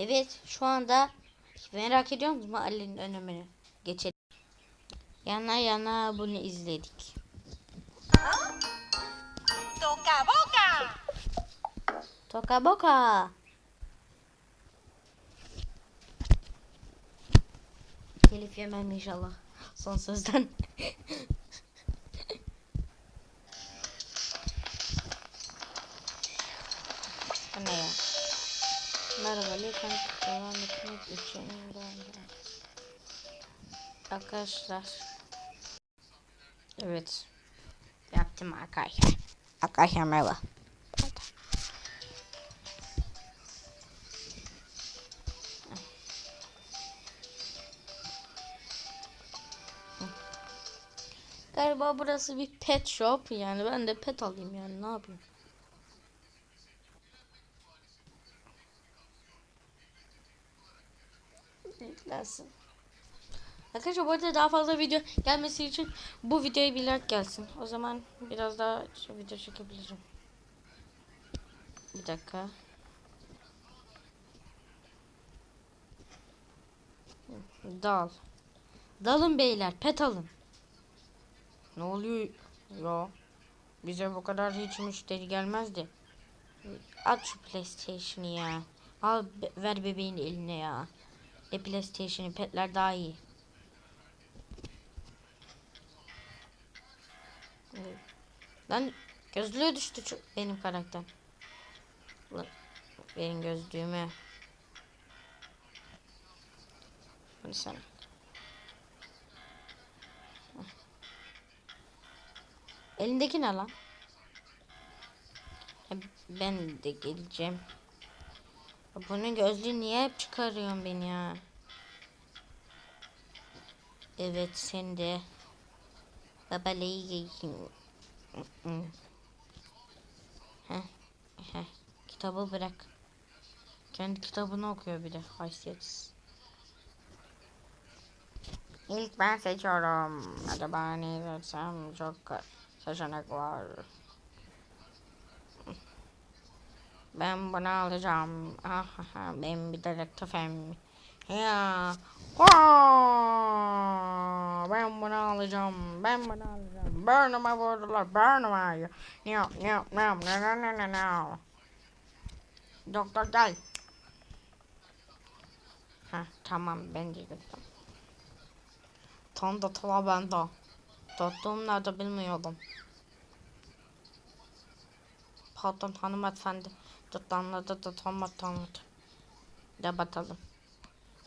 Evet şu anda merak ediyor musunuz Ali'nin önemini? Geçelim. Yana yana bunu izledik. Toca boca. Toka boka. Telif yemem inşallah. Son sözden. Bu ne ya? Merhaba lütfen devam etmek için Arkadaşlar. Evet. Yaptım arkadaşlar. Arkadaşlar merhaba. Galiba burası bir pet shop yani ben de pet alayım yani ne yapayım. Yüklensin. Arkadaşlar bu arada daha fazla video gelmesi için bu videoya bir like gelsin. O zaman biraz daha video çekebilirim. Bir dakika. Dal. Dalın beyler pet alın. Ne oluyor ya? Bize bu kadar hiç müşteri gelmezdi. At şu PlayStation'ı ya. Al ver bebeğin eline ya. Ne PlayStation'ı petler daha iyi. Evet. Lan gözlüğü düştü şu- benim karakter. Lan, Benim gözlüğüme. Hadi sana. Elindeki ne lan? Ben de geleceğim. Bunun gözlüğü niye hep çıkarıyorsun beni ya? Evet sen de. Babalayı giysin. Heh, heh. Kitabı bırak. Kendi kitabını okuyor bir de. Haysiyetsiz. İlk ben seçiyorum. Acaba ne seçsem çok seçenek var. Ben bunu alacağım. Ah, ah, ah, ben bir dedektifim. Ya. Aa, ben bunu alacağım. Ben bunu alacağım. Burnuma vurdular. Burnuma. No, no, no, no, no, no, no. Doktor gel. Ha, tamam ben de gittim. Tam da tala bende. Tuttuğum nerede bilmiyordum. Pardon hanımefendi. Tutanladı da tam tanıdı. De bakalım.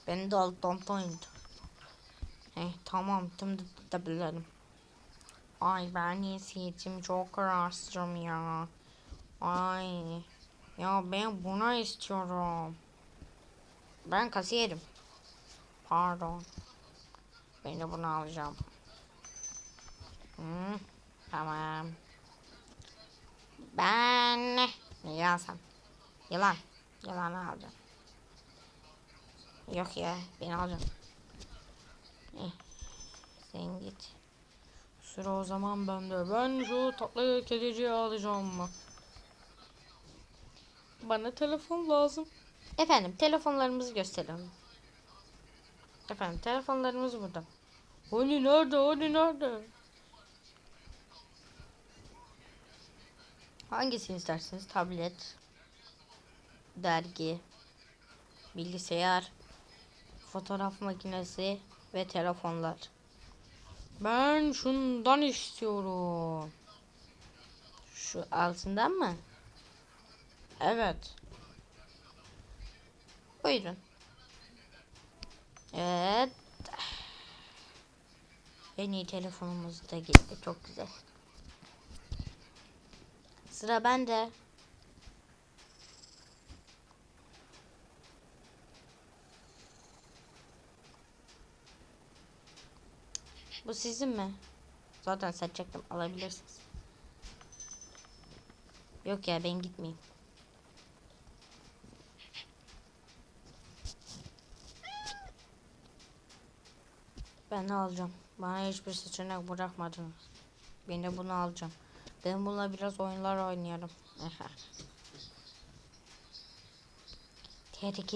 Beni de alttan tanıdı. Hey, tamam şimdi de bilirim. Ay ben niyesiyetim çok rahatsızım ya. Ay. Ya ben buna istiyorum. Ben kasiyerim. Pardon. Ben de bunu alacağım. Hı, tamam. Ben ya sen. Yılan. Yılanı alacağım. Yok ya ben alacağım. Eh, sen git. Sıra o zaman bende. Ben şu tatlı kediciyi alacağım mı? Bana telefon lazım. Efendim telefonlarımızı gösterelim. Efendim telefonlarımız burada. Hani nerede? Hani nerede? Hangisini istersiniz? Tablet, dergi, bilgisayar, fotoğraf makinesi ve telefonlar. Ben şundan istiyorum. Şu altından mı? Evet. Buyurun. Evet. En iyi telefonumuz da gitti. Çok güzel. Sıra bende. Bu sizin mi? Zaten seçecektim. Alabilirsiniz. Yok ya ben gitmeyeyim. Ben ne alacağım? Bana hiçbir seçenek bırakmadınız. Ben de bunu alacağım. Ben bununla biraz oyunlar oynayalım. Tehdit.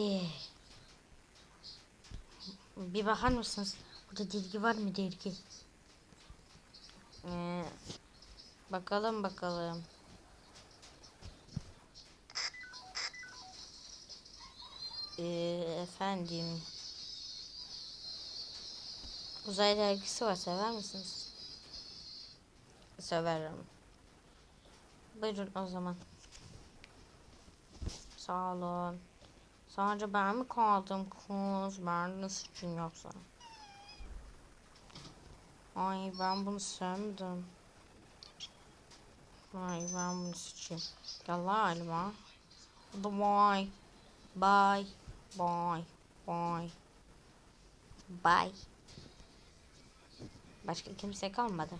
Bir bakar mısınız? Burada dergi var mı dergi? Ee, bakalım bakalım. Ee, efendim. Uzay dergisi var sever misiniz? Severim. Buyurun o zaman. Sağ olun. Sadece ben mi kaldım kız? Ben de suçun yoksa. Ay ben bunu sevmedim. Ay ben bunu seçeyim. Gel lan. Hadi bye. Bye. Bye. Bye. Bye. Başka kimse kalmadı.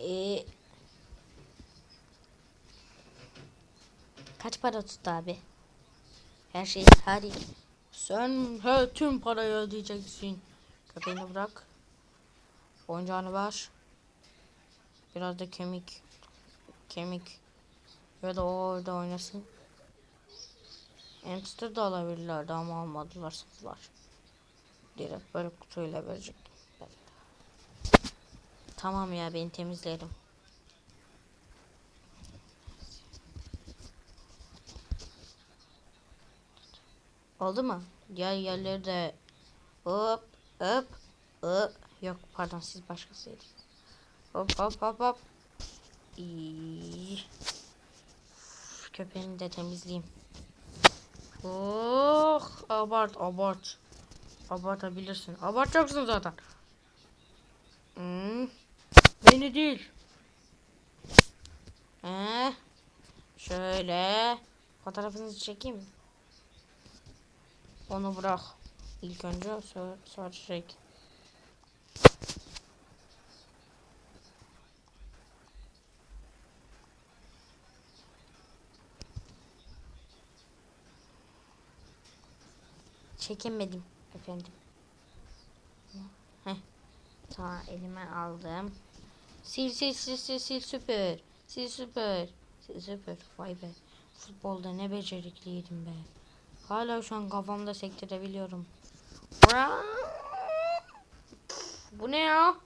Ee, kaç para tuttu abi? Her şey hadi. Sen he, tüm parayı ödeyeceksin. Köpeğini bırak. Oyuncağını ver. Biraz da kemik. Kemik. Ya da o orada oynasın. Hamster da alabilirlerdi ama almadılar sattılar. Direkt böyle kutuyla verecektim. Tamam ya ben temizlerim. Oldu mu? Diğer yerleri de hop hop hop yok pardon siz başkasıydınız. Hop hop hop hop. İyi. Köpeğini de temizleyeyim. Oh abart abart. Abartabilirsin. Abartacaksın zaten. Hmm. Beni değil. Ee, şöyle fotoğrafınızı çekeyim? Onu bırak. İlk önce sonra çek. Çekemedim efendim. Heh. Tamam elime aldım. Sil sil sil sil sil süper. Sil süper. Sil süper. Vay be. Futbolda ne becerikliydim be. Hala şu an kafamda sektirebiliyorum. Bu ne ya?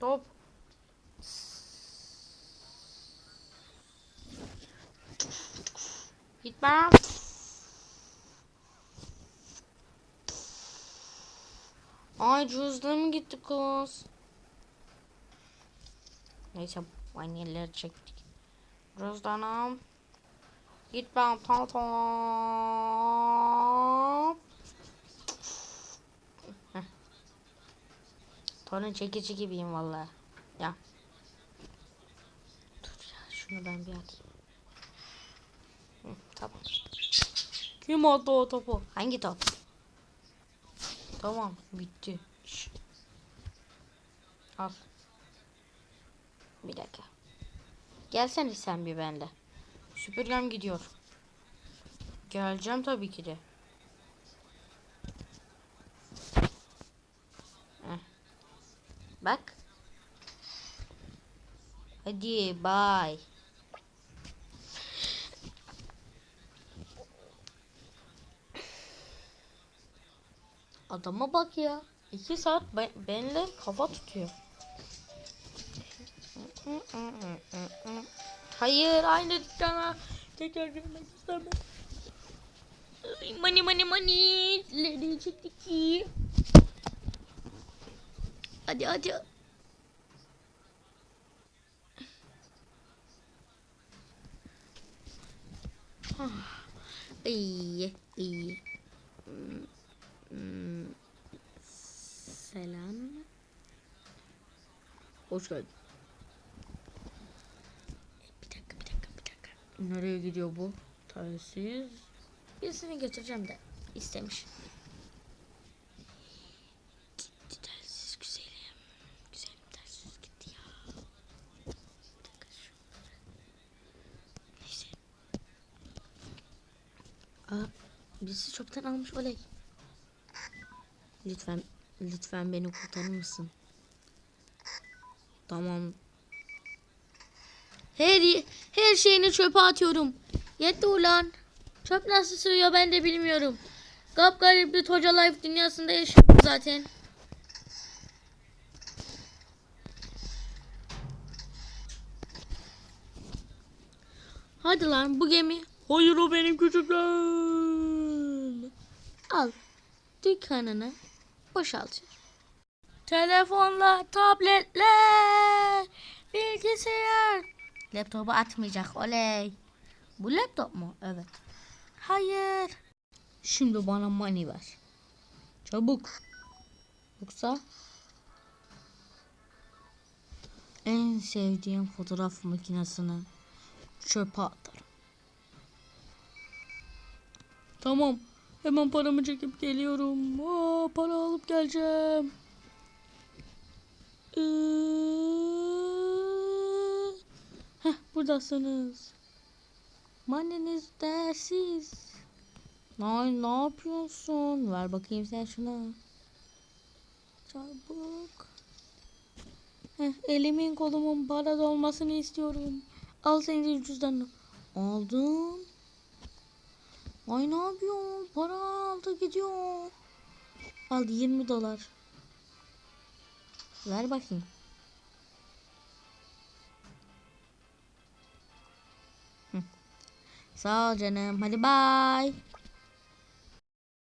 Top. Gitmem. Ay cüzdanım gitti kız. Neyse vanilleri çektik. Cüzdanım. Git ben. Heh. Torun çekici gibiyim vallahi. Ya. Dur ya şunu ben bir atayım. Hı, tamam. Kim attı o topu? Hangi top? Tamam bitti. Şş. Al. Bir dakika. Gelsene sen bir benle. Süpürgem gidiyor. Geleceğim tabii ki de. Heh. Bak. Hadi bye. Adama bak ya. İki saat be- benimle kafa tutuyor. Hayır aynı dükkana tekrar girmek istemem. Mani mani mani. Nereye çektik ki? Hadi hadi. Ah, İyi iyi. Hmm, hmm. Selam. Hoş geldin. Bir dakika bir dakika bir dakika. Nereye gidiyor bu? Telsiz. Birisini götüreceğim de istemiş. Gitti telsiz güzelim. Güzelim telsiz gitti ya. Bir dakika şunları. Neyse. Aa, birisi çoktan almış oley. Lütfen lütfen beni kurtarır mısın? Tamam. Her, her şeyini çöpe atıyorum. Yetti ulan. Çöp nasıl sığıyor ben de bilmiyorum. Gap garip bir Toca Life dünyasında yaşıyorum zaten. Hadi lan bu gemi. Hayır o benim küçükler. Al. Dükkanını boşaltıyorum. Telefonla, tabletle, bilgisayar. Laptopu atmayacak oley. Bu laptop mu? Evet. Hayır. Şimdi bana money ver. Çabuk. Yoksa en sevdiğim fotoğraf makinesini çöpe atarım. Tamam. Hemen paramı çekip geliyorum. Aa, para alıp geleceğim. Ee, buradasınız. Maneniz değersiz. Ay ne yapıyorsun? Ver bakayım sen şuna. Çabuk. Heh, elimin kolumun para dolmasını istiyorum. Al senin cüzdanını. Aldım. Ay ne yapıyor? Para aldı gidiyor. Al 20 dolar. Ver bakayım. Sağ ol canım. Bay.